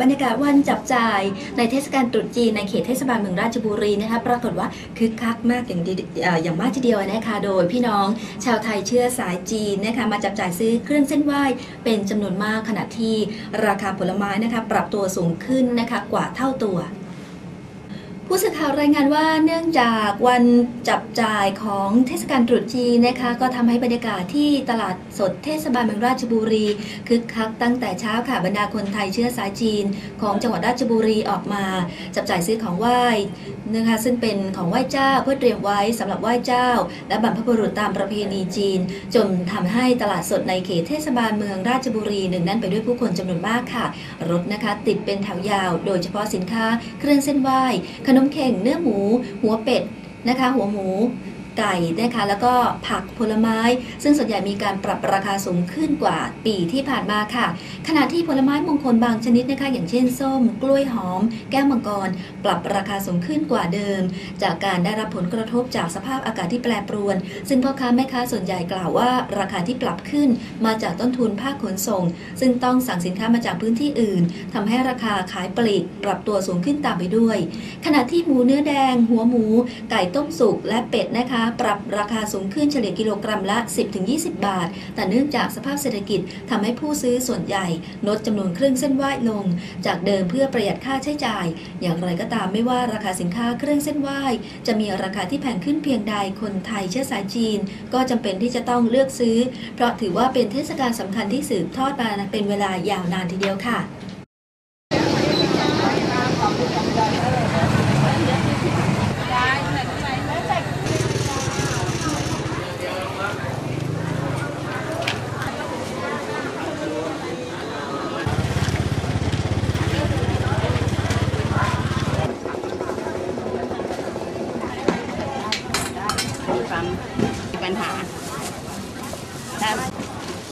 บรรยากาศวันจับจ่ายในเทศกาลตรุษจีนในเขตเทศบาลเมืองราชบุรีนะคะปรากฏว่าคึกคักมากอย่างดีอย่างมากทีเดียวนะคะโดยพี่น้องชาวไทยเชื้อสายจีนนะคะมาจับจ่ายซื้อเครื่องเส้นไหว้เป็นจำนวนมากขณะที่ราคาผลไม้นะคะปรับตัวสูงขึ้นนะคะกว่าเท่าตัว ผู้สื่อข่าวรายงานว่าเนื่องจากวันจับจ่ายของเทศกาลตรุษจีนนะคะก็ทำให้บรรยากาศที่ตลาดสดเทศบาลเมืองราชบุรีคึกคักตั้งแต่เช้าค่ะบรรดาคนไทยเชื้อสายจีน ของจังหวัดราชบุรีออกมา จับจ่ายซื้อของไหว้นะคะซึ่งเป็นของไหว้เจ้าเพื่อเตรียมไว้สำหรับไหว้เจ้า และบรรพบุรุษตามประเพณีจีน จนทำให้ตลาดสดในเขตเทศบาลเมืองราชบุรีหนึ่งนั้นไปด้วยผู้คนจำนวนมากค่ะ รถนะคะติดเป็นแถวยาว โดยเฉพาะสินค้าเครื่องเส้นไหว้ขนมนมเข่งเนื้อหมู หัวเป็ดนะคะ หัวหมู ไก่นะคะแล้วก็ผักผลไม้ ซึ่งส่วนใหญ่มีการปรับราคาสูงขึ้นกว่าปีที่ผ่านมาค่ะ ขณะที่ผลไม้มงคลบางชนิดนะคะอย่างเช่นส้ม กล้วยหอม แก้วมังกร ปรับราคาสูงขึ้นกว่าเดิม จากการได้รับผลกระทบจากสภาพอากาศที่แปรปรวน ซึ่งพ่อค้าแม่ค้าส่วนใหญ่กล่าวว่า ราคาที่ปรับขึ้นมาจากต้นทุนภาคขนส่ง ซึ่งต้องสั่งสินค้ามาจากพื้นที่อื่นทำให้ราคาขายปลีกปรับตัวสูงขึ้นตามไปด้วย ขณะที่หมูเนื้อแดง หัวหมู ไก่ต้มสุกและเป็ดนะคะปรับราคาสูงขึ้นเฉลี่ยกิโลกรัมละ 10-20 บาท แต่เนื่องจากสภาพเศรษฐกิจทำให้ผู้ซื้อส่วนใหญ่ ลดจำนวนเครื่องเส้นไหว้ลง จากเดิมเพื่อประหยัดค่าใช้จ่าย อย่างไรก็ตามไม่ว่าราคาสินค้าเครื่องเส้นไหว้ จะมีราคาที่แพงขึ้นเพียงใดคนไทยเชื้อสายจีน ก็จำเป็นที่จะต้องเลือกซื้อ เพราะถือว่าเป็นเทศกาลสำคัญที่สืบทอดมาเป็นเวลายาวนานทีเดียวค่ะ ความมีปัญหาถ้า